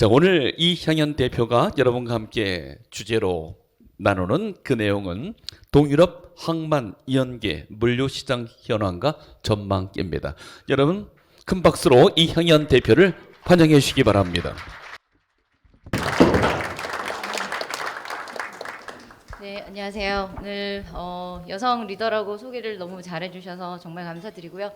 자, 오늘 이향연 대표가 여러분과 함께 주제로 나누는 그 내용은 동유럽 항만 이연계 물류시장 현황과 전망입니다. 여러분 큰 박수로 이향연 대표를 환영해 주시기 바랍니다. 네, 안녕하세요. 오늘 어, 여성 리더라고 소개를 너무 잘해주셔서 정말 감사드리고요.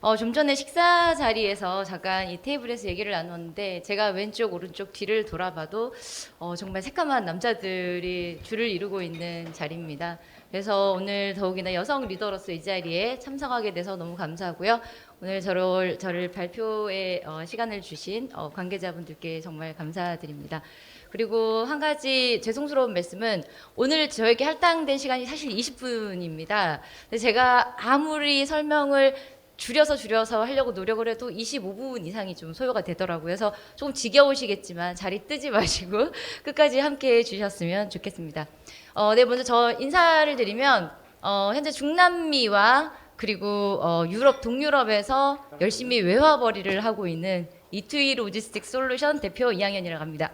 어, 좀 전에 식사 자리에서 잠깐 이 테이블에서 얘기를 나눴는데 제가 왼쪽 오른쪽 뒤를 돌아봐도 어, 정말 새까만 남자들이 줄을 이루고 있는 자리입니다. 그래서 오늘 더욱이나 여성 리더로서 이 자리에 참석하게 돼서 너무 감사하고요. 오늘 저를, 저를 발표에 어, 시간을 주신 어, 관계자분들께 정말 감사드립니다. 그리고 한 가지 죄송스러운 말씀은 오늘 저에게 할당된 시간이 사실 20분입니다. 근데 제가 아무리 설명을 줄여서 줄여서 하려고 노력을 해도 25분 이상이 좀 소요가 되더라고요. 그래서 조금 지겨우시겠지만 자리 뜨지 마시고 끝까지 함께 해 주셨으면 좋겠습니다. 어, 네, 먼저 저 인사를 드리면 어, 현재 중남미와 그리고 어, 유럽, 동유럽에서 열심히 외화벌이를 하고 있는 이투이 로지스틱 솔루션 대표 이양현이라고 합니다.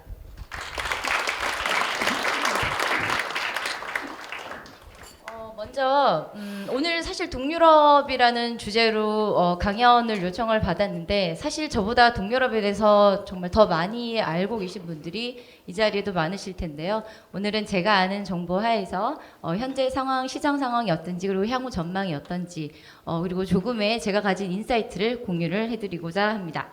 먼저 음, 오늘 사실 동유럽이라는 주제로 어, 강연을 요청을 받았는데 사실 저보다 동유럽에 대해서 정말 더 많이 알고 계신 분들이 이 자리에도 많으실 텐데요. 오늘은 제가 아는 정보 하에서 어, 현재 상황, 시장 상황이 어떤지 그리고 향후 전망이 어떤지 어, 그리고 조금의 제가 가진 인사이트를 공유를 해드리고자 합니다.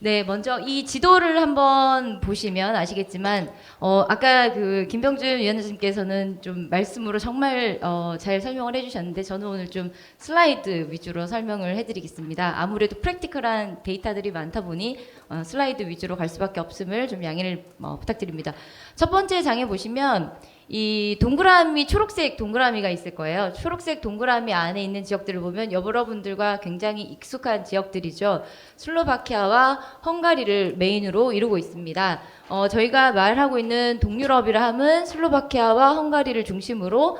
네, 먼저 이 지도를 한번 보시면 아시겠지만, 어, 아까 그 김병준 위원장님께서는 좀 말씀으로 정말 어, 잘 설명을 해주셨는데, 저는 오늘 좀 슬라이드 위주로 설명을 해드리겠습니다. 아무래도 프랙티컬한 데이터들이 많다 보니 어, 슬라이드 위주로 갈 수밖에 없음을 좀 양해를 어, 부탁드립니다. 첫 번째 장에 보시면 이 동그라미 초록색 동그라미가 있을 거예요. 초록색 동그라미 안에 있는 지역들을 보면 여러분들과 굉장히 익숙한 지역들이죠. 슬로바키아와 헝가리를 메인으로 이루고 있습니다. 어, 저희가 말하고 있는 동유럽이라 함은 슬로바키아와 헝가리를 중심으로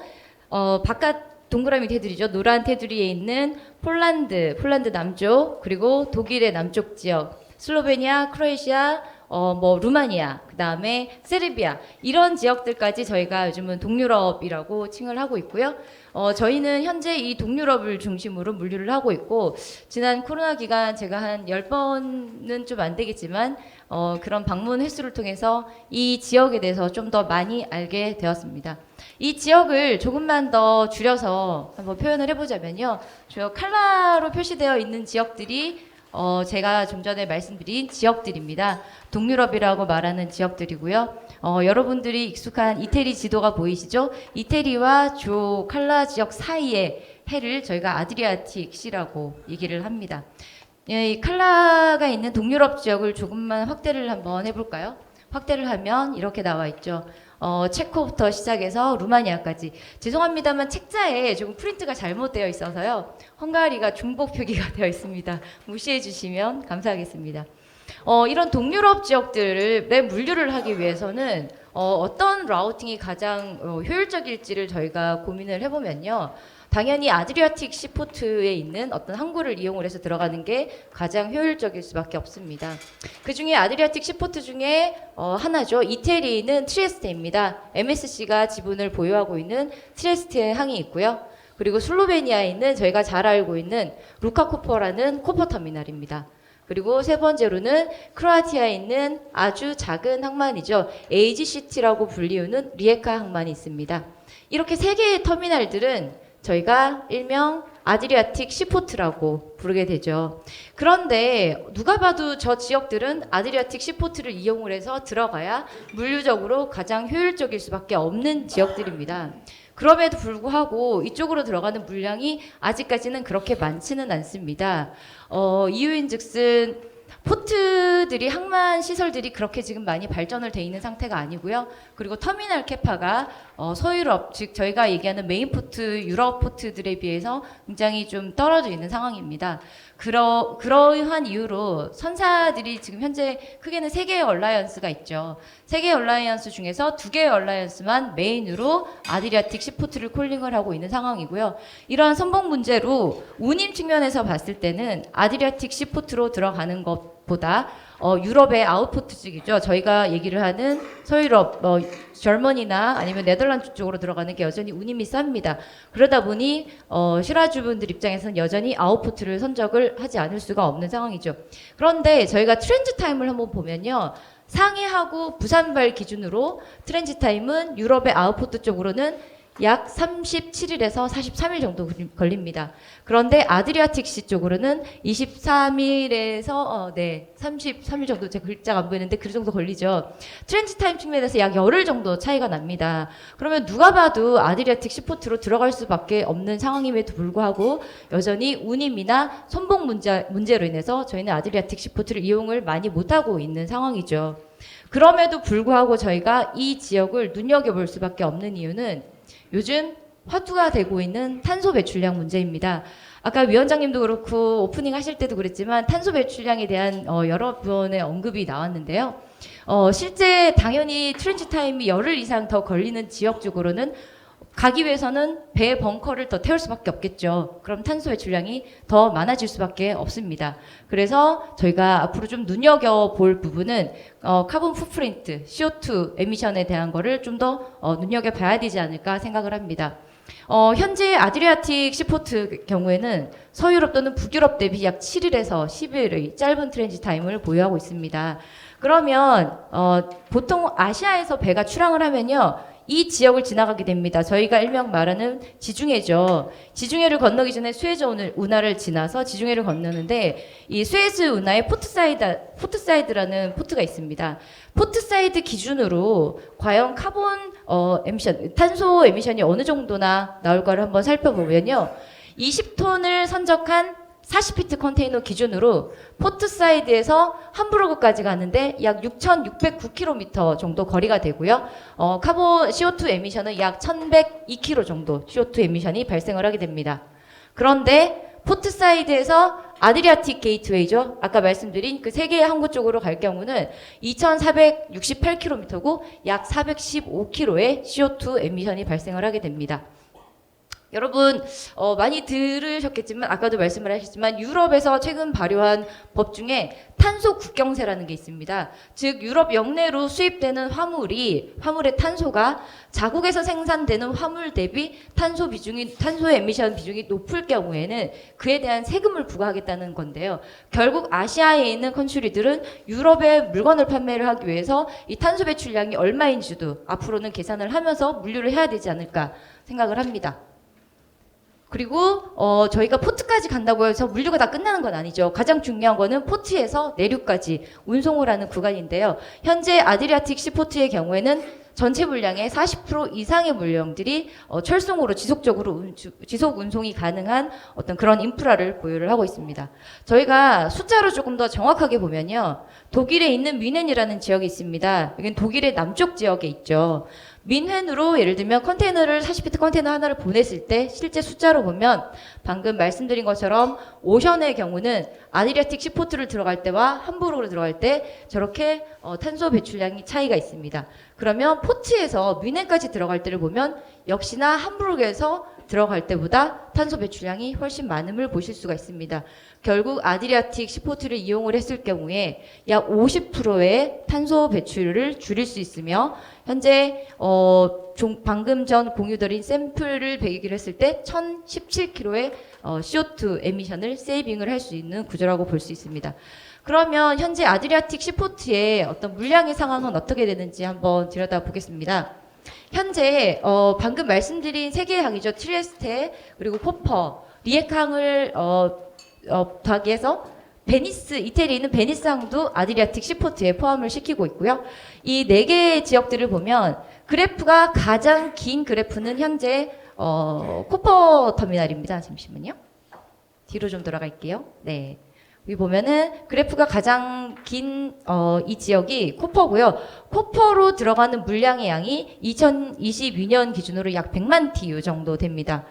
어, 바깥 동그라미 테두리죠. 노란 테두리에 있는 폴란드, 폴란드 남쪽, 그리고 독일의 남쪽 지역, 슬로베니아, 크로에시아, 어, 뭐, 루마니아, 그 다음에 세르비아, 이런 지역들까지 저희가 요즘은 동유럽이라고 칭을 하고 있고요. 어, 저희는 현재 이 동유럽을 중심으로 물류를 하고 있고, 지난 코로나 기간 제가 한 10번은 좀 안 되겠지만, 어, 그런 방문 횟수를 통해서 이 지역에 대해서 좀 더 많이 알게 되었습니다. 이 지역을 조금만 더 줄여서 한번 표현을 해보자면요. 저 칼라로 표시되어 있는 지역들이 어, 제가 좀 전에 말씀드린 지역들입니다. 동유럽이라고 말하는 지역들이고요. 어, 여러분들이 익숙한 이태리 지도가 보이시죠? 이태리와 조 칼라 지역 사이의 해를 저희가 아드리아틱시라고 얘기를 합니다. 예, 이 칼라가 있는 동유럽 지역을 조금만 확대를 한번 해볼까요? 확대를 하면 이렇게 나와 있죠. 어, 체코부터 시작해서 루마니아까지. 죄송합니다만 책자에 조금 프린트가 잘못되어 있어서요. 헝가리가 중복 표기가 되어 있습니다. 무시해 주시면 감사하겠습니다. 어, 이런 동유럽 지역들을 내 물류를 하기 위해서는 어, 어떤 라우팅이 가장 어, 효율적일지를 저희가 고민을 해보면요. 당연히 아드리아틱 시포트에 있는 어떤 항구를 이용을 해서 들어가는 게 가장 효율적일 수밖에 없습니다. 그 중에 아드리아틱 시포트 중에 어, 하나죠. 이태리는 트리에스테입니다. MSC가 지분을 보유하고 있는 트리에스테 항이 있고요. 그리고 슬로베니아에 있는 저희가 잘 알고 있는 루카코퍼라는 코퍼 터미널입니다. 그리고 세 번째로는 크로아티아에 있는 아주 작은 항만이죠. AGCT라고 불리우는 리에카 항만이 있습니다. 이렇게 세 개의 터미널들은 저희가 일명 아드리아틱 시포트라고 부르게 되죠. 그런데 누가 봐도 저 지역들은 아드리아틱 시포트를 이용을 해서 들어가야 물류적으로 가장 효율적일 수밖에 없는 지역들입니다. 그럼에도 불구하고 이쪽으로 들어가는 물량이 아직까지는 그렇게 많지는 않습니다. 어, 이유인 즉슨 포트들이 항만 시설들이 그렇게 지금 많이 발전을 돼 있는 상태가 아니고요. 그리고 터미널 캐파가 어, 서유럽 즉 저희가 얘기하는 메인 포트 유럽 포트들에 비해서 굉장히 좀 떨어져 있는 상황입니다. 그러 그러한 이유로 선사들이 지금 현재 크게는 세 개의 얼라이언스가 있죠. 세 개의 얼라이언스 중에서 두 개의 얼라이언스만 메인으로 아드리아틱 시포트를 콜링을 하고 있는 상황이고요. 이러한 선봉 문제로 운임 측면에서 봤을 때는 아드리아틱 시포트로 들어가는 것것 보다 어, 유럽의 아웃포트 쪽이죠. 저희가 얘기를 하는 서유럽, 어, 젊은이나 아니면 네덜란드 쪽으로 들어가는 게 여전히 운임이 쌉니다. 그러다 보니 어, 실화주분들 입장에서는 여전히 아웃포트를 선적을 하지 않을 수가 없는 상황이죠. 그런데 저희가 트렌즈 타임을 한번 보면요. 상해하고 부산발 기준으로 트렌즈 타임은 유럽의 아웃포트 쪽으로는 약 37일에서 43일 정도 걸립니다. 그런데 아드리아틱시 쪽으로는 23일에서 어, 네 33일 정도 제 글자가 안 보이는데 그 정도 걸리죠. 트렌즈 타임 측면에서 약 열흘 정도 차이가 납니다. 그러면 누가 봐도 아드리아틱 시포트로 들어갈 수밖에 없는 상황임에도 불구하고 여전히 운임이나 손봉 문제, 문제로 인해서 저희는 아드리아틱 시포트를 이용을 많이 못하고 있는 상황이죠. 그럼에도 불구하고 저희가 이 지역을 눈여겨볼 수밖에 없는 이유는 요즘 화두가 되고 있는 탄소 배출량 문제입니다. 아까 위원장님도 그렇고 오프닝 하실 때도 그랬지만 탄소 배출량에 대한 어, 여러 번의 언급이 나왔는데요. 어, 실제 당연히 트렌치 타임이 열흘 이상 더 걸리는 지역 쪽으로는 가기 위해서는 배 벙커를 더 태울 수밖에 없겠죠. 그럼 탄소 배출량이 더 많아질 수밖에 없습니다. 그래서 저희가 앞으로 좀 눈여겨 볼 부분은 어, 카본 풋프린트, CO2 에미션에 대한 거를 좀더 어, 눈여겨 봐야 되지 않을까 생각을 합니다. 어, 현재 아드리아틱 시포트 경우에는 서유럽 또는 북유럽 대비 약 7일에서 10일의 짧은 트렌지 타임을 보유하고 있습니다. 그러면 어, 보통 아시아에서 배가 출항을 하면요. 이 지역을 지나가게 됩니다. 저희가 일명 말하는 지중해죠. 지중해를 건너기 전에 운을- 운하를 지나서 지중해를 건너는데 이 수에즈 운하에 포트사이드 포트사이드라는 포트가 있습니다. 포트사이드 기준으로 과연 카본 어, 에미션 탄소 에미션이 어느 정도나 나올까를 한번 살펴보면요. 20톤을 선적한 40피트 컨테이너 기준으로 포트 사이드에서 함부르크까지 가는데 약 6,609km 정도 거리가 되고요. 어, 카본 CO2 에미션은 약 1,102kg 정도 CO2 에미션이 발생을 하게 됩니다. 그런데 포트 사이드에서 아드리아틱 게이트웨이죠. 아까 말씀드린 그 세 개의 항구 쪽으로 갈 경우는 2,468km고 약 415kg의 CO2 에미션이 발생을 하게 됩니다. 여러분 어, 많이 들으셨겠지만 아까도 말씀을 하셨지만 유럽에서 최근 발효한 법 중에 탄소 국경세라는 게 있습니다. 즉 유럽 영내로 수입되는 화물이 화물의 탄소가 자국에서 생산되는 화물 대비 탄소 비중이 탄소 에미션 비중이 높을 경우에는 그에 대한 세금을 부과하겠다는 건데요. 결국 아시아에 있는 컨츄리들은 유럽에 물건을 판매를 하기 위해서 이 탄소 배출량이 얼마인지도 앞으로는 계산을 하면서 물류를 해야 되지 않을까 생각을 합니다. 그리고 어, 저희가 포트까지 간다고 해서 물류가 다 끝나는 건 아니죠. 가장 중요한 거는 포트에서 내륙까지 운송을 하는 구간인데요. 현재 아드리아틱 시포트의 경우에는 전체 물량의 40% 이상의 물량들이 어, 철송으로 지속적으로 운- 주- 지속 운송이 가능한 어떤 그런 인프라를 보유를 하고 있습니다. 저희가 숫자로 조금 더 정확하게 보면요. 독일에 있는 미넨이라는 지역이 있습니다. 여기는 독일의 남쪽 지역에 있죠. 민헨으로 예를 들면 컨테이너를 40피트 컨테이너 하나를 보냈을 때 실제 숫자로 보면 방금 말씀드린 것처럼 오션의 경우는 아드리아틱 시포트를 들어갈 때와 함부르크로 들어갈 때 저렇게 어, 탄소 배출량이 차이가 있습니다. 그러면 포트에서 뮌헨까지 들어갈 때를 보면 역시나 함부르크에서 들어갈 때보다 탄소 배출량이 훨씬 많음을 보실 수가 있습니다. 결국 아드리아틱 시포트를 이용을 했을 경우에 약 50%의 탄소 배출을 줄일 수 있으며 현재 어, 종- 방금 전 공유드린 샘플을 배기를 했을 때 1,017kg의 어, CO2 에미션을 세이빙을 할 수 있는 구조라고 볼 수 있습니다. 그러면 현재 아드리아틱 시포트의 어떤 물량의 상황은 어떻게 되는지 한번 들여다보겠습니다. 현재 어, 방금 말씀드린 세 개의 항이죠. 트리에스테 그리고 포퍼, 리에캉을 어, 어, 더하기해서 베니스 이태리에 있는 베니스 항도 아드리아틱 시포트에 포함을 시키고 있고요. 이 네 개의 지역들을 보면 그래프가 가장 긴 그래프는 현재 어, 코퍼 터미널입니다. 잠시만요. 뒤로 좀 돌아갈게요. 네. 여기 보면은 그래프가 가장 긴이 지역이 코퍼고요. 코퍼로 들어가는 물량의 양이 2022년 기준으로 약 100만 TU 정도 됩니다.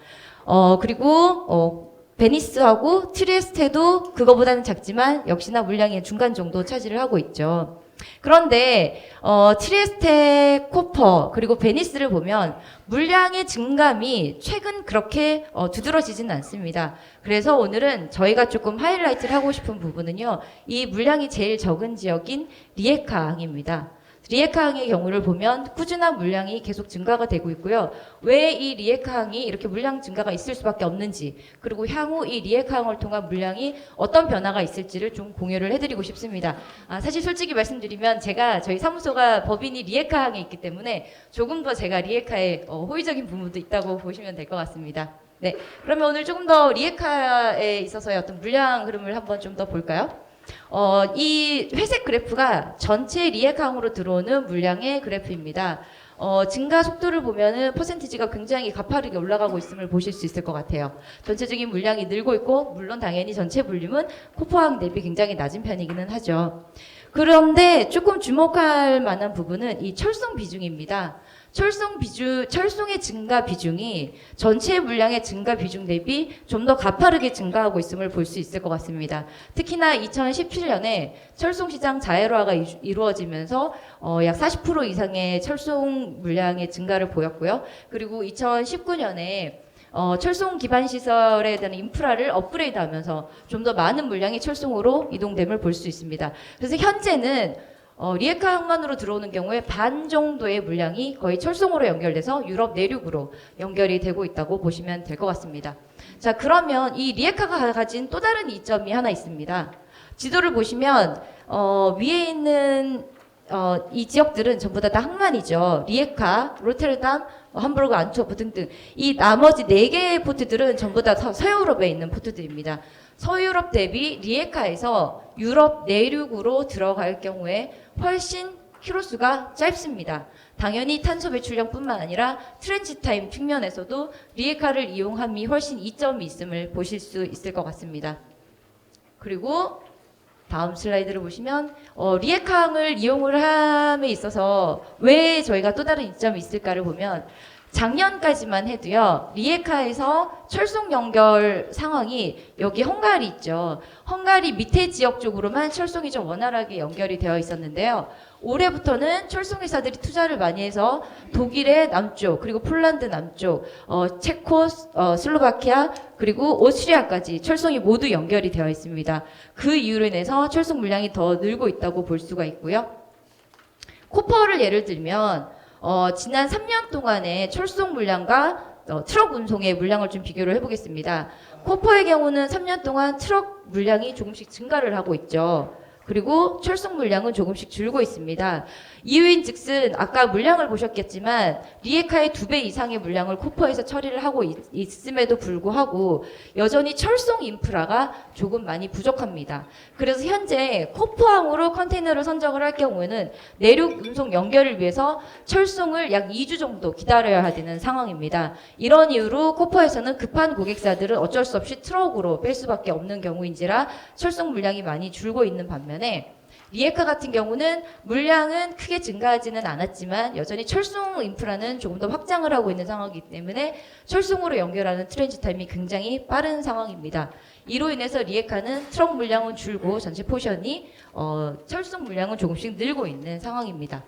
어, 그리고 어, 베니스하고 트리에스테도 그거보다는 작지만 역시나 물량의 중간 정도 차지를 하고 있죠. 그런데 어, 트리에스테, 코퍼 그리고 베니스를 보면 물량의 증감이 최근 그렇게 어, 두드러지진 않습니다. 그래서 오늘은 저희가 조금 하이라이트를 하고 싶은 부분은요. 이 물량이 제일 적은 지역인 리에카 항입니다. 리에카항의 경우를 보면 꾸준한 물량이 계속 증가가 되고 있고요. 왜 이 리에카항이 이렇게 물량 증가가 있을 수밖에 없는지, 그리고 향후 이 리에카항을 통한 물량이 어떤 변화가 있을지를 좀 공유를 해드리고 싶습니다. 아, 사실 솔직히 말씀드리면 제가 저희 사무소가 법인이 리에카항에 있기 때문에 조금 더 제가 리에카에 어, 호의적인 부분도 있다고 보시면 될 것 같습니다. 네, 그러면 오늘 조금 더 리에카에 있어서의 어떤 물량 흐름을 한번 좀 더 볼까요? 어, 이 회색 그래프가 전체 리에카항으로 들어오는 물량의 그래프입니다. 어, 증가 속도를 보면은 퍼센티지가 굉장히 가파르게 올라가고 있음을 보실 수 있을 것 같아요. 전체적인 물량이 늘고 있고, 물론 당연히 전체 볼륨은 코포항 대비 굉장히 낮은 편이기는 하죠. 그런데 조금 주목할 만한 부분은 이 철송 비중입니다. 철송 비중, 철송의 증가 비중이 전체 물량의 증가 비중 대비 좀 더 가파르게 증가하고 있음을 볼 수 있을 것 같습니다. 특히나 2017년에 철송 시장 이- 이루어지면서 어, 약 40% 이상의 철송 물량의 증가를 보였고요. 그리고 2019년에 어, 철송 기반 시설에 대한 인프라를 업그레이드하면서 좀 더 많은 물량이 철송으로 이동됨을 볼 수 있습니다. 그래서 현재는 어, 리에카 항만으로 들어오는 경우에 반 정도의 물량이 거의 철송으로 연결돼서 유럽 내륙으로 연결이 되고 있다고 보시면 될 것 같습니다. 자, 그러면 이 리에카가 가진 또 다른 이점이 하나 있습니다. 지도를 보시면 어, 위에 있는 어, 이 지역들은 전부 다, 다 항만이죠. 리에카, 로테르담, 어, 함부르크, 안트워프 등등. 이 나머지 네 개의 포트들은 전부 다 서- 서유럽에 있는 포트들입니다. 서유럽 대비 리에카에서 유럽 내륙으로 들어갈 경우에 훨씬 키로수가 짧습니다. 당연히 탄소 배출량뿐만 아니라 트렌치 타임 측면에서도 리에카를 이용함이 훨씬 이점이 있음을 보실 수 있을 것 같습니다. 그리고 다음 슬라이드를 보시면 어, 리에카항을 이용을 함에 있어서 왜 저희가 또 다른 이점이 있을까를 보면 작년까지만 해도요 리에카에서 철송 연결 상황이 여기 헝가리 있죠 헝가리 밑에 지역 쪽으로만 철송이 좀 원활하게 연결이 되어 있었는데요 올해부터는 철송 회사들이 투자를 많이 해서 독일의 남쪽 그리고 폴란드 남쪽 어, 체코 어, 슬로바키아 그리고 오스트리아까지 철송이 모두 연결이 되어 있습니다. 그 이유로 인해서 철송 물량이 더 늘고 있다고 볼 수가 있고요. 코퍼를 예를 들면 어, 지난 3년 동안의 철송 물량과 어, 트럭 운송의 물량을 좀 비교를 해보겠습니다. 코퍼의 경우는 3년 동안 트럭 물량이 조금씩 증가를 하고 있죠. 그리고 철송 물량은 조금씩 줄고 있습니다. 이유인 즉슨 아까 물량을 보셨겠지만 리에카의 두 배 이상의 물량을 코퍼에서 처리를 하고 있, 있음에도 불구하고 여전히 철송 인프라가 조금 많이 부족합니다. 그래서 현재 코포항으로 컨테이너를 선적을 할 경우에는 내륙 운송 연결을 위해서 철송을 약 2주 정도 기다려야 되는 상황입니다. 이런 이유로 코퍼에서는 급한 고객사들은 어쩔 수 없이 트럭으로 뺄 수밖에 없는 경우인지라 철송 물량이 많이 줄고 있는 반면에 리에카 같은 경우는 물량은 크게 증가하지는 않았지만 여전히 철송 인프라는 조금 더 확장을 하고 있는 상황이기 때문에 철송으로 연결하는 트렌지 타임이 굉장히 빠른 상황입니다. 이로 인해서 리에카는 트럭 물량은 줄고 전체 포션이 어, 철송 물량은 조금씩 늘고 있는 상황입니다.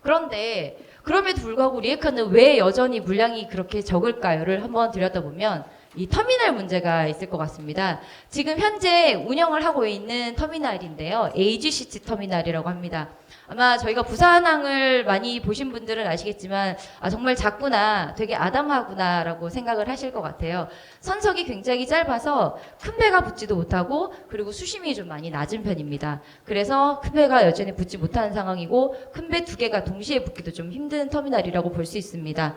그런데 그럼에도 불구하고 리에카는 왜 여전히 물량이 그렇게 적을까요를 한번 들여다보면 이 터미널 문제가 있을 것 같습니다. 지금 현재 운영을 하고 있는 터미널인데요. AGCT 터미널이라고 합니다. 아마 저희가 부산항을 많이 보신 분들은 아시겠지만 아 정말 작구나 되게 아담하구나라고 생각을 하실 것 같아요. 선석이 굉장히 짧아서 큰 배가 붙지도 못하고 그리고 수심이 좀 많이 낮은 편입니다. 그래서 큰 배가 여전히 붙지 못하는 상황이고 큰 배 두 개가 동시에 붙기도 좀 힘든 터미널이라고 볼 수 있습니다.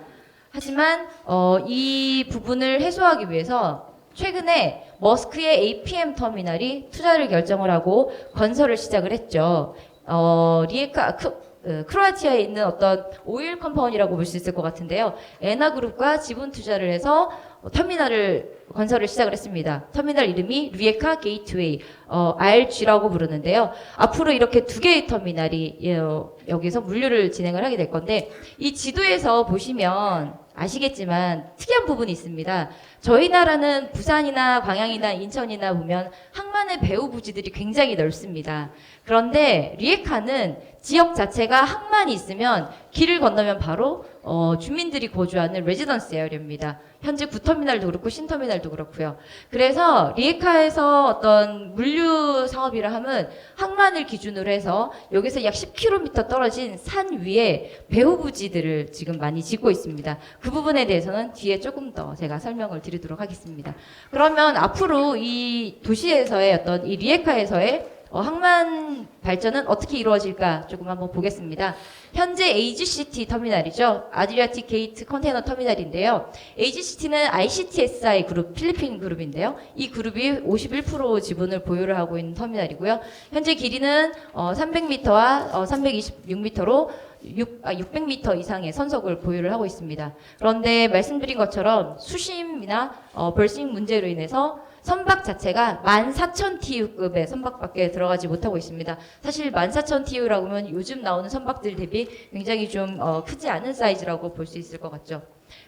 하지만 어, 이 부분을 해소하기 위해서 최근에 머스크의 APM 터미널이 투자를 결정을 하고 건설을 시작을 했죠. 어, 리에카 크, 어, 크로아티아에 있는 어떤 오일 컴퍼니라고 볼 수 있을 것 같은데요. 에나그룹과 지분 투자를 해서 어, 터미널을 건설을 시작을 했습니다. 터미널 이름이 리에카 게이트웨이, 어, RG라고 부르는데요. 앞으로 이렇게 두 개의 터미널이 어, 여기서 물류를 진행을 하게 될 건데 이 지도에서 보시면 아시겠지만 특이한 부분이 있습니다. 저희 나라는 부산이나 광양이나 인천이나 보면 항만의 배후 부지들이 굉장히 넓습니다. 그런데 리에카는 지역 자체가 항만이 있으면 길을 건너면 바로 어, 주민들이 거주하는 레지던스 에어리입니다. 현재 구터미널도 그렇고 신터미널도 그렇고요. 그래서 리에카에서 어떤 물류 사업이라 하면 항만을 기준으로 해서 여기서 약 10km 떨어진 산 위에 배후 부지들을 지금 많이 짓고 있습니다. 그 부분에 대해서는 뒤에 조금 더 제가 설명을 드리도록 하겠습니다. 그러면 앞으로 이 도시에서의 어떤 이 리에카에서의 어, 항만 발전은 어떻게 이루어질까 조금 한번 보겠습니다. 현재 AGCT 터미널이죠. 아드리아틱 게이트 컨테이너 터미널인데요. AGCT는 ICTSI 그룹, 필리핀 그룹인데요. 이 그룹이 51% 지분을 보유를 하고 있는 터미널이고요. 현재 길이는 어, 300m와 어, 326m로 6, 아, 600m 이상의 선석을 보유를 하고 있습니다. 그런데 말씀드린 것처럼 수심이나 어, 벌싱 문제로 인해서 선박 자체가 14,000TU급의 선박밖에 들어가지 못하고 있습니다. 사실 14,000TU라고 하면 요즘 나오는 선박들 대비 굉장히 좀 어, 크지 않은 사이즈라고 볼 수 있을 것 같죠.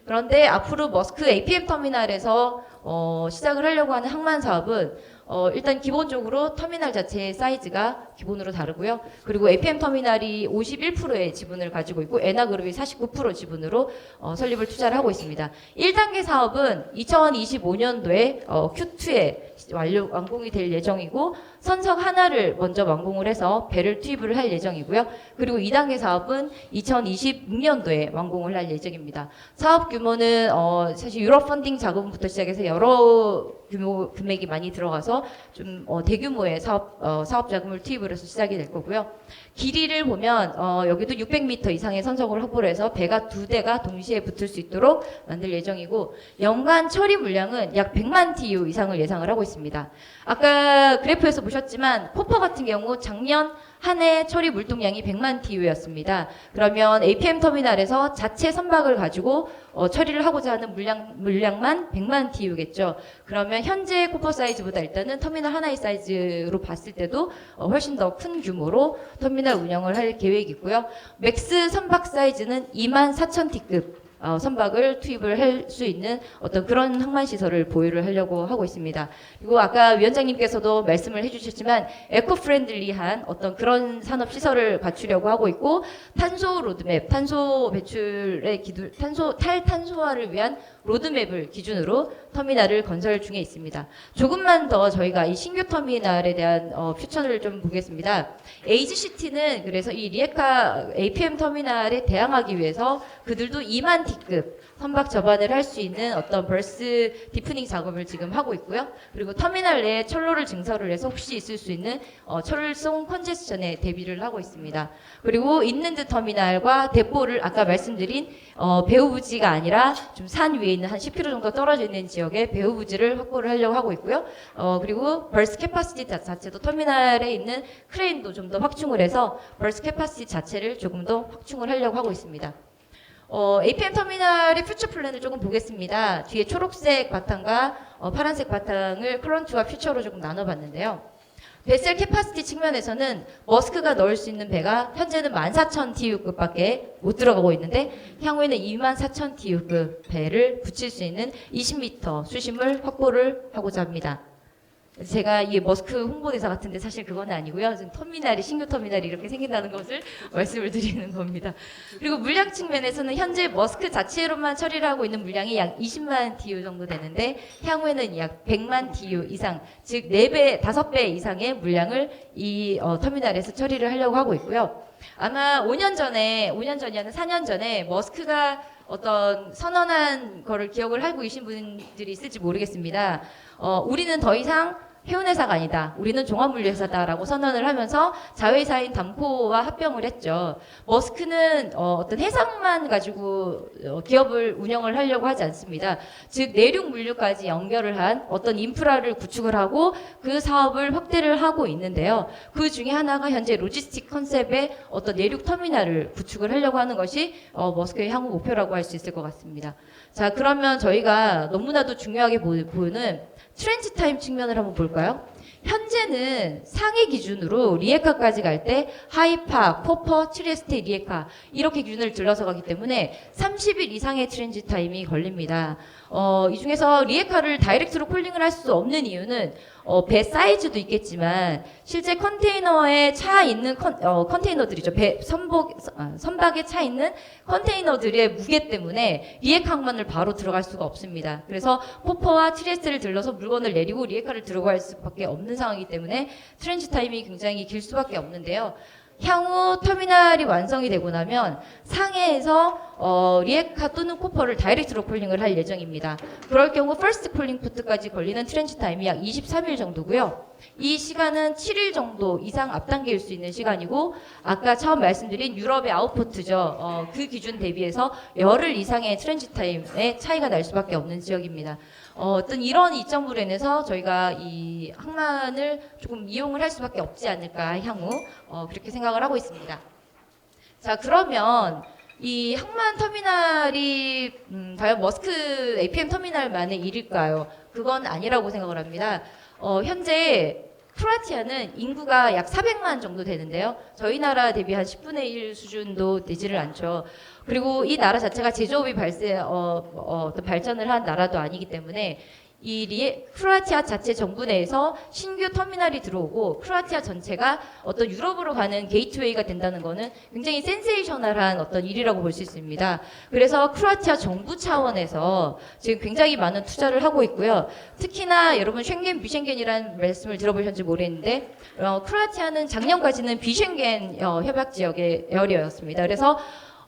그런데 앞으로 머스크 APM 터미널에서 어, 시작을 하려고 하는 항만 사업은 어, 일단 기본적으로 터미널 자체의 사이즈가 기본으로 다르고요. 그리고 APM 터미널이 51%의 지분을 가지고 있고 에나그룹이 49% 지분으로 어, 설립을 투자를 하고 있습니다. 1단계 사업은 2025년도에 어, Q2에 완료 완공이 될 예정이고 선석 하나를 먼저 완공을 해서 배를 투입을 할 예정이고요. 그리고 2단계 사업은 2026년도에 완공을 할 예정입니다. 사업 규모는 어, 사실 유럽 펀딩 자금부터 시작해서 여러 규모 금액이 많이 들어가서 좀 어, 대규모의 사업 어, 사업 자금을 투입을 해서 시작이 될 거고요. 길이를 보면 어, 여기도 600m 이상의 선석을 확보를 해서 배가 두 대가 동시에 붙을 수 있도록 만들 예정이고 연간 처리 물량은 약 100만 TU 이상을 예상을 하고 있습니다. 아까 그래프에서 보셨지만 코퍼 같은 경우 작년 한 해 처리 물동량이 100만 TU였습니다. 그러면 APM 터미널에서 자체 선박을 가지고 어, 처리를 하고자 하는 물량, 물량만 100만 TU겠죠. 그러면 현재 코퍼 사이즈보다 일단은 터미널 하나의 사이즈로 봤을 때도 어, 훨씬 더 큰 규모로 터미널 운영을 할 계획이고요. 맥스 선박 사이즈는 2만 4천 T급 어, 선박을 투입을 할 수 있는 어떤 그런 항만 시설을 보유를 하려고 하고 있습니다. 그리고 아까 위원장님께서도 말씀을 해주셨지만 에코 프렌들리한 어떤 그런 산업 시설을 갖추려고 하고 있고 탄소 로드맵, 탄소 배출의 기술, 탄소 탈탄소화를 위한 로드맵을 기준으로 터미널을 건설 중에 있습니다. 조금만 더 저희가 이 신규 터미널에 대한 어, 퓨처를 좀 보겠습니다. 에이지시티는 그래서 이 리에카 APM 터미널에 대항하기 위해서 그들도 2만 T급 선박 접안을 할 수 있는 어떤 벌스 디프닝 작업을 지금 하고 있고요. 그리고 터미널 내에 철로를 증설을 해서 혹시 있을 수 있는 어, 철송 컨제스션에 대비를 하고 있습니다. 그리고 인랜드 터미널과 대포를 아까 말씀드린 어, 배후 부지가 아니라 좀 산 위에 있는 한 10km 정도 떨어져 있는 지역에 배후 부지를 확보를 하려고 하고 있고요. 어, 그리고 벌스 캐파시티 자- 자체도 터미널에 있는 크레인도 좀 더 확충을 해서 벌스 캐파시티 자체를 조금 더 확충을 하려고 하고 있습니다. 어, APM 터미널의 퓨처 플랜을 조금 보겠습니다. 뒤에 초록색 바탕과 어, 파란색 바탕을 크런트와 퓨처로 조금 나눠봤는데요. 베셀 캐파시티 측면에서는 머스크가 넣을 수 있는 배가 현재는 14,000TU급밖에 못 들어가고 있는데 향후에는 24,000TU급 배를 붙일 수 있는 20m 수심을 확보를 하고자 합니다. 제가 이게 머스크 홍보대사 같은데 사실 그건 아니고요. 지금 터미널이 신규 터미널이 이렇게 생긴다는 것을 말씀을 드리는 겁니다. 그리고 물량 측면에서는 현재 머스크 자체로만 처리를 하고 있는 물량이 약 20만 TU 정도 되는데 향후에는 약 100만 TU 이상, 즉 4배, 5배 이상의 물량을 이 어, 터미널에서 처리를 하려고 하고 있고요. 아마 5년 전에, 5년 전이 아니라 4년 전에 머스크가 어떤 선언한 거를 기억을 하고 계신 분들이 있을지 모르겠습니다. 어, 우리는 더 이상 해운회사가 아니다. 우리는 종합물류회사다라고 선언을 하면서 자회사인 담코와 합병을 했죠. 머스크는 어, 떤 해상만 가지고 어, 기업을 운영을 하려고 하지 않습니다. 즉 내륙 물류까지 연결을 한 어떤 인프라를 구축을 하고 그 사업을 확대를 하고 있는데요. 그 중에 하나가 현재 로지스틱 컨셉의 어떤 내륙 터미널을 구축을 하려고 하는 것이 어, 머스크의 향후 목표라고 할 수 있을 것 같습니다. 자, 그러면 저희가 너무나도 중요하게 보- 보는 트렌지 타임 측면을 한번 볼까요? 현재는 상위 기준으로 리에카까지 갈 때 하이파, 포퍼, 트리에스테, 리에카 이렇게 기준을 들러서 가기 때문에 30일 이상의 트렌지 타임이 걸립니다. 어, 이 중에서 리에카를 다이렉트로 콜링을 할 수 없는 이유는 어, 배 사이즈도 있겠지만 실제 컨테이너에 차 있는 컨, 어, 컨테이너들이죠. 배 선복 아, 선박에 차 있는 컨테이너들의 무게 때문에 리에카 항만을 바로 들어갈 수가 없습니다. 그래서 포퍼와 트리에스를 들러서 물건을 내리고 리에카를 들어갈 수밖에 없는 상황이기 때문에 트렌지 타임이 굉장히 길 수밖에 없는데요. 향후 터미널이 완성이 되고 나면 상해에서 어, 리에카 또는 코퍼를 다이렉트로 콜링을 할 예정입니다. 그럴 경우 퍼스트 콜링 부트까지 걸리는 트렌치 타임이 약 23일 정도고요. 이 시간은 7일 정도 이상 앞당길 수 있는 시간이고 아까 처음 말씀드린 유럽의 아웃포트죠. 어, 그 기준 대비해서 열흘 이상의 트렌치 타임의 차이가 날 수밖에 없는 지역입니다. 어, 어떤 이런 이점으로 인해서 저희가 이 항만을 조금 이용을 할 수밖에 없지 않을까 향후 어, 그렇게 생각을 하고 있습니다. 자 그러면 이 항만 터미널이 음, 과연 머스크 APM 터미널만의 일일까요? 그건 아니라고 생각을 합니다. 어, 현재 크로아티아는 인구가 약 400만 정도 되는데요. 저희 나라 대비 한 10분의 1 수준도 되지를 않죠. 그리고 이 나라 자체가 제조업이 발세, 어, 어, 어떤 발전을 한 나라도 아니기 때문에 이 리에, 크로아티아 자체 정부 내에서 신규 터미널이 들어오고 크로아티아 전체가 어떤 유럽으로 가는 게이트웨이가 된다는 거는 굉장히 센세이셔널한 어떤 일이라고 볼 수 있습니다. 그래서 크로아티아 정부 차원에서 지금 굉장히 많은 투자를 하고 있고요. 특히나 여러분 쉥겐 비쉥겐이라는 말씀을 들어보셨는지 모르겠는데 어, 크로아티아는 작년까지는 비쉥겐 어, 협약 지역의 에어리어였습니다. 그래서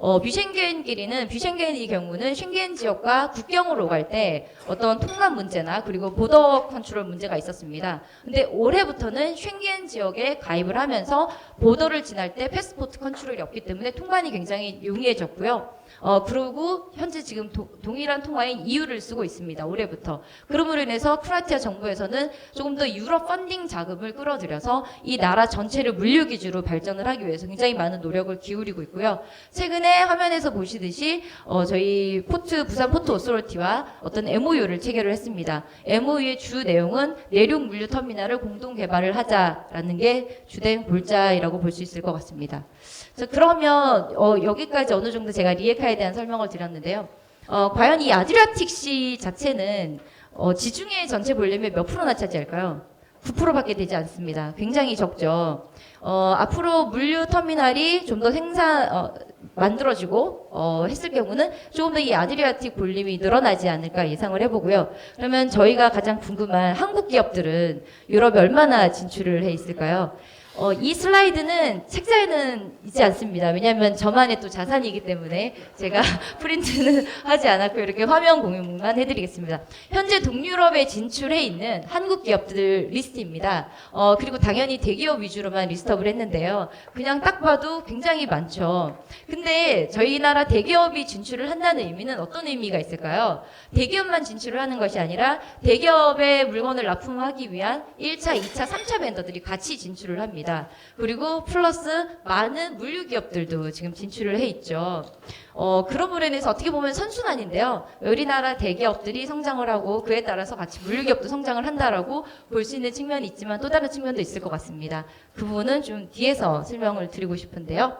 어, 비쉥겐 길이는 비쉥겐의 경우는 쉥겐 지역과 국경으로 갈 때 어떤 통관 문제나 그리고 보더 컨트롤 문제가 있었습니다. 근데 올해부터는 쉥겐 지역에 가입을 하면서 보더를 지날 때 패스포트 컨트롤이 없기 때문에 통관이 굉장히 용이해졌고요. 어, 그리고 현재 지금 도- 동일한 통화인 EU를 쓰고 있습니다. 올해부터. 그럼으로 인해서 크로아티아 정부에서는 조금 더 유럽 펀딩 자금을 끌어들여서 이 나라 전체를 물류 기주로 발전을 하기 위해서 굉장히 많은 노력을 기울이고 있고요. 최근에 화면에서 보시듯이 어, 저희 포트 부산 포트 오소리티와 어떤 MOU를 체결을 했습니다. MOU의 주 내용은 내륙 물류 터미널을 공동 개발을 하자라는 게 주된 골자이라고 볼 수 있을 것 같습니다. 자, 그러면 어, 여기까지 어느 정도 제가 리에카에 대한 설명을 드렸는데요. 어, 과연 이 아드리아틱시 자체는 어, 지중해 전체 볼륨의 몇 프로나 차지할까요? 9%밖에 되지 않습니다. 굉장히 적죠. 어, 앞으로 물류 터미널이 좀 더 생산 어, 만들어지고 어, 했을 경우는 조금 더 이 아드리아틱 볼륨이 늘어나지 않을까 예상을 해보고요. 그러면 저희가 가장 궁금한 한국 기업들은 유럽에 얼마나 진출을 해 있을까요? 어, 이 슬라이드는 책자에는 있지 않습니다. 왜냐하면 저만의 또 자산이기 때문에 제가 프린트는 하지 않았고 이렇게 화면 공유만 해드리겠습니다. 현재 동유럽에 진출해 있는 한국 기업들 리스트입니다. 어, 그리고 당연히 대기업 위주로만 리스트업을 했는데요. 그냥 딱 봐도 굉장히 많죠. 근데 저희 나라 대기업이 진출을 한다는 의미는 어떤 의미가 있을까요? 대기업만 진출을 하는 것이 아니라 대기업의 물건을 납품하기 위한 1차, 2차, 3차 벤더들이 같이 진출을 합니다. 그리고 플러스 많은 물류 기업들도 지금 진출을 해 있죠. 어, 그럼으로 인해서 어떻게 보면 선순환인데요. 우리나라 대기업들이 성장을 하고 그에 따라서 같이 물류 기업도 성장을 한다라고 볼 수 있는 측면이 있지만 또 다른 측면도 있을 것 같습니다. 그 부분은 좀 뒤에서 설명을 드리고 싶은데요.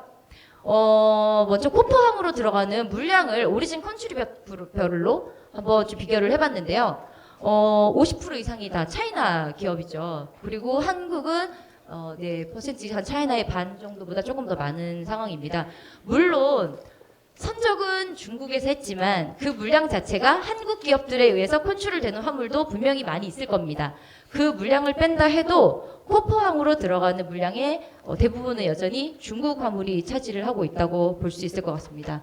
어, 먼저 코퍼항으로 들어가는 물량을 오리진 컨트리별로 한번 좀 비교를 해봤는데요. 어, 50% 이상이 다 차이나 기업이죠. 그리고 한국은 어, 네, 한 차이나의 반 정도보다 조금 더 많은 상황입니다. 물론 선적은 중국에서 했지만 그 물량 자체가 한국 기업들에 의해서 컨트롤 되는 화물도 분명히 많이 있을 겁니다. 그 물량을 뺀다 해도 코퍼항으로 들어가는 물량의 어, 대부분은 여전히 중국 화물이 차지를 하고 있다고 볼 수 있을 것 같습니다.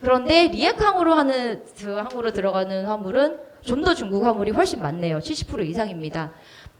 그런데 리액항으로 하는 그 항으로 들어가는 화물은 좀 더 중국 화물이 훨씬 많네요. 70% 이상입니다.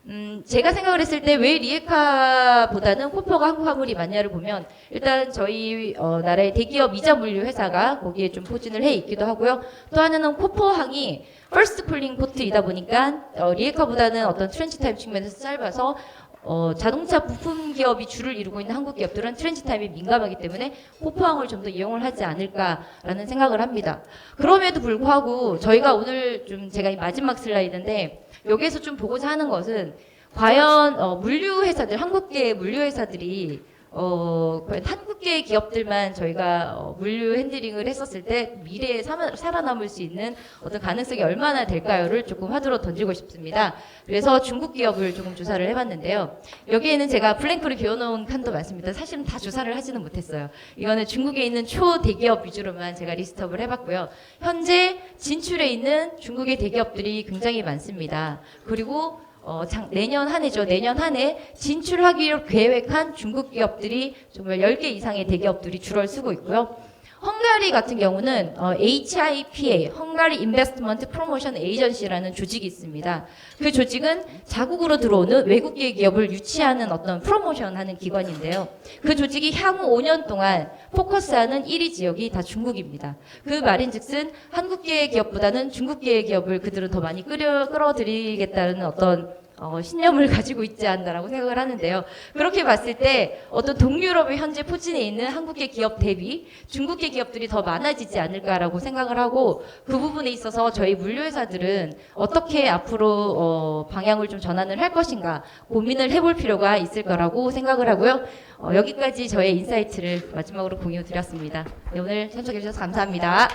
음, 제가 생각을 했을 때 왜 리에카보다는 코퍼가 한국 화물이 맞냐를 보면 일단 저희 어, 나라의 대기업 이자 물류 회사가 거기에 좀 포진을 해 있기도 하고요. 또 하나는 코퍼항이 퍼스트 쿨링 포트이다 보니까 어, 리에카보다는 어떤 트렌치 타임 측면에서 짧아서 어, 자동차 부품 기업이 주를 이루고 있는 한국 기업들은 트렌치 타임이 민감하기 때문에 코퍼항을 좀 더 이용을 하지 않을까라는 생각을 합니다. 그럼에도 불구하고 저희가 오늘 좀 제가 이 마지막 슬라이드인데 여기에서 좀 보고자 하는 것은 과연 어, 물류 회사들 한국계 물류 회사들이 어, 과연 한국계 기업들만 저희가 어, 물류 핸들링을 했었을 때 미래에 살아- 살아남을 수 있는 어떤 가능성이 얼마나 될까요를 조금 화두로 던지고 싶습니다. 그래서 중국 기업을 조금 조사를 해봤는데요. 여기에는 제가 플랭크를 비워놓은 칸도 많습니다. 사실은 다 조사를 하지는 못했어요. 이거는 중국에 있는 초대기업 위주로만 제가 리스트업을 해봤고요. 현재 진출해 있는 중국의 대기업들이 굉장히 많습니다. 그리고 어, 장- 내년 한 해죠. 내년 한 해 진출하기로 계획한 중국 기업들이 정말 10개 이상의 대기업들이 줄을 쓰고 있고요. 헝가리 같은 경우는 어, HIPA, 헝가리 인베스트먼트 프로모션 에이전시라는 조직이 있습니다. 그 조직은 자국으로 들어오는 외국계 기업을 유치하는 어떤 프로모션하는 기관인데요. 그 조직이 향후 5년 동안 포커스하는 1위 지역이 다 중국입니다. 그 말인즉슨 한국계 기업보다는 중국계 기업을 그들은 더 많이 끌어 끌어들이겠다는 어떤 어, 신념을 가지고 있지 않나라고 생각을 하는데요. 그렇게 봤을 때 어떤 동유럽의 현재 포진해 있는 한국계 기업 대비 중국계 기업들이 더 많아지지 않을까라고 생각을 하고 그 부분에 있어서 저희 물류회사들은 어떻게 앞으로 어, 방향을 좀 전환을 할 것인가 고민을 해볼 필요가 있을 거라고 생각을 하고요. 어, 여기까지 저의 인사이트를 마지막으로 공유 드렸습니다. 네, 오늘 참석해 주셔서 감사합니다.